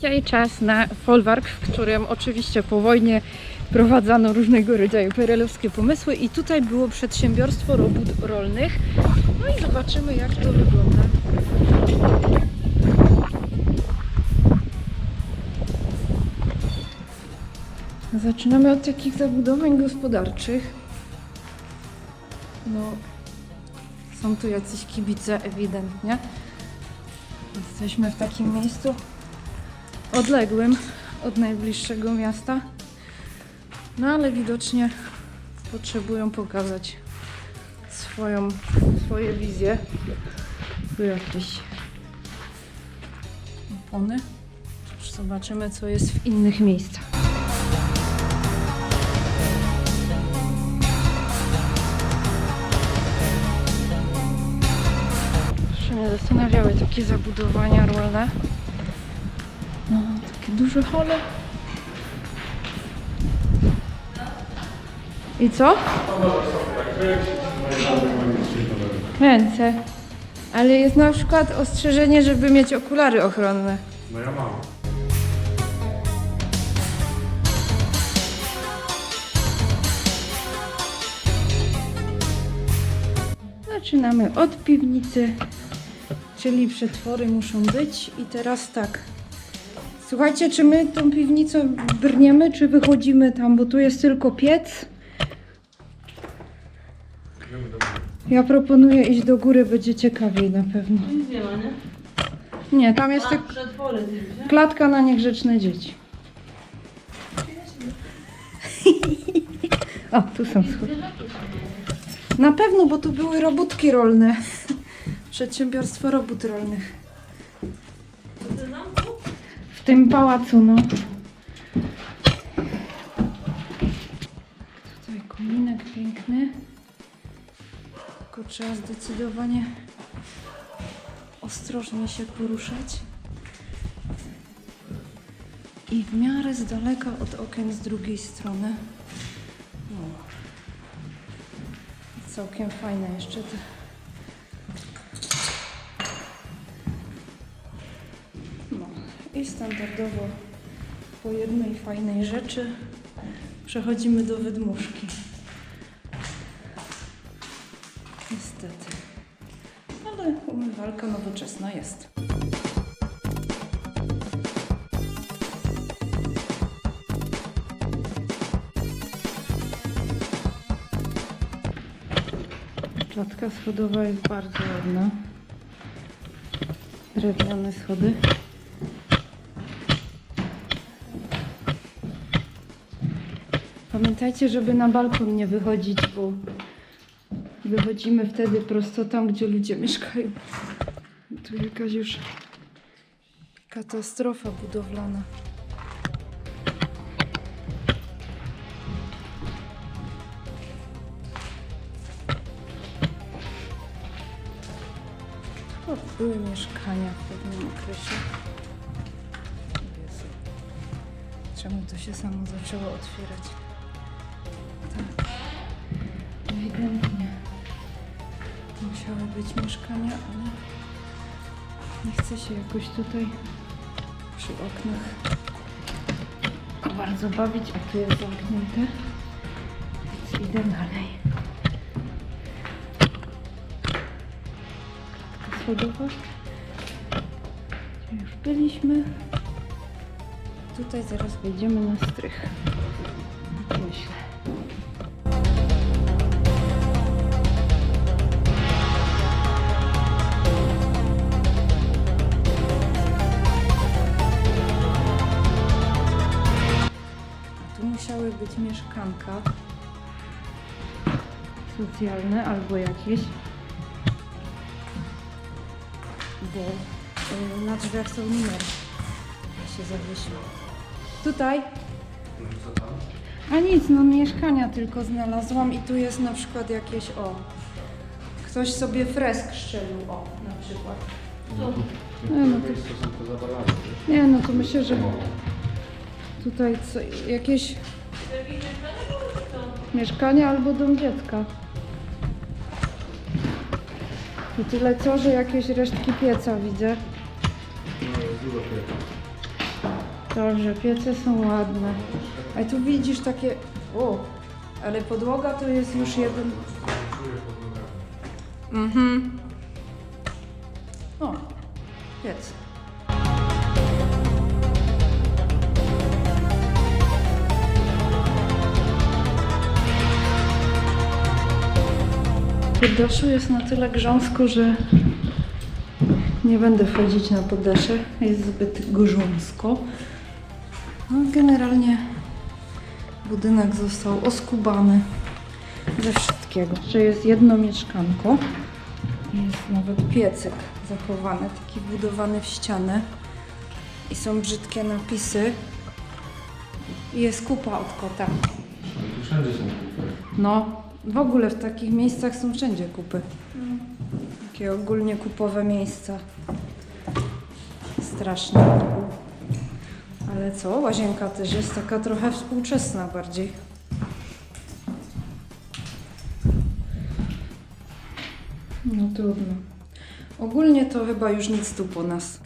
Dzisiaj czas na folwark, w którym oczywiście po wojnie prowadzano różnego rodzaju perelowskie pomysły i tutaj było przedsiębiorstwo robót rolnych. No i zobaczymy jak to wygląda. Zaczynamy od takich zabudowań gospodarczych. No, są tu jacyś kibice ewidentnie. Jesteśmy w takim miejscu odległym od najbliższego miasta. No ale widocznie potrzebują pokazać swoją, swoje wizje. Tu jakieś opony. Zobaczymy co jest w innych miejscach. Zawsze mnie zastanawiały takie zabudowania rolne. No, takie duże hole. I co? Ręce. Ale jest na przykład ostrzeżenie, żeby mieć okulary ochronne. No ja mam. Zaczynamy od piwnicy, czyli przetwory muszą być. I teraz tak. Słuchajcie, czy my tą piwnicą brniemy, czy wychodzimy tam, bo tu jest tylko piec. Ja proponuję iść do góry, będzie ciekawiej na pewno. Nic nie ma, nie? Nie, tam jest tylko klatka na niegrzeczne dzieci. O, tu są schody. Na pewno, bo tu były robótki rolne. Przedsiębiorstwo robót rolnych. Tym pałacu, no. Tutaj kominek piękny. Tylko trzeba zdecydowanie ostrożnie się poruszać. I w miarę z daleka od okien z drugiej strony. No. Całkiem fajne jeszcze te i standardowo po jednej fajnej rzeczy przechodzimy do wydmuszki. Niestety. Ale umywalka nowoczesna jest. Klatka schodowa jest bardzo ładna. Drewniane schody. Pamiętajcie, żeby na balkon nie wychodzić, bo wychodzimy wtedy prosto tam, gdzie ludzie mieszkają. Tu jakaś już katastrofa budowlana. Były mieszkania w pewnym okresie. Czemu to się samo zaczęło otwierać? Ewidentnie. Musiały być mieszkania, ale nie chce się jakoś tutaj przy oknach bardzo bawić, a tu jest zamknięte. Więc idę dalej. Klatka schodowa. Już byliśmy. Tutaj zaraz wejdziemy na strych. Być mieszkanka socjalne albo jakieś. Bo y, na drzwiach są numery. Ja się zawiesiło. Tutaj No a nic, no mieszkania tylko znalazłam i tu jest na przykład jakieś, o, ktoś sobie fresk szczelił, o, na przykład. Nie, no to, nie, no to myślę, że tutaj co, jakieś Mieszkanie albo dom dziecka. I tyle co, że jakieś resztki pieca widzę. Dobrze, piece są ładne. A tu widzisz takie... O, ale podłoga to jest już jeden... Mhm. O, piec. Poddaszu jest na tyle grząsko, że nie będę wchodzić na poddasze. Jest zbyt grząsko. No, generalnie budynek został oskubany ze wszystkiego. Że jest jedno mieszkanko. Jest nawet piecyk zachowany, taki budowany w ścianę. I są brzydkie napisy. I jest kupa od kota. Wszędzie są kupy. No, w ogóle w takich miejscach są wszędzie kupy. Takie ogólnie kupowe miejsca. Strasznie. Ale co? Łazienka też jest taka trochę współczesna bardziej. No trudno. Ogólnie to chyba już nic tu po nas.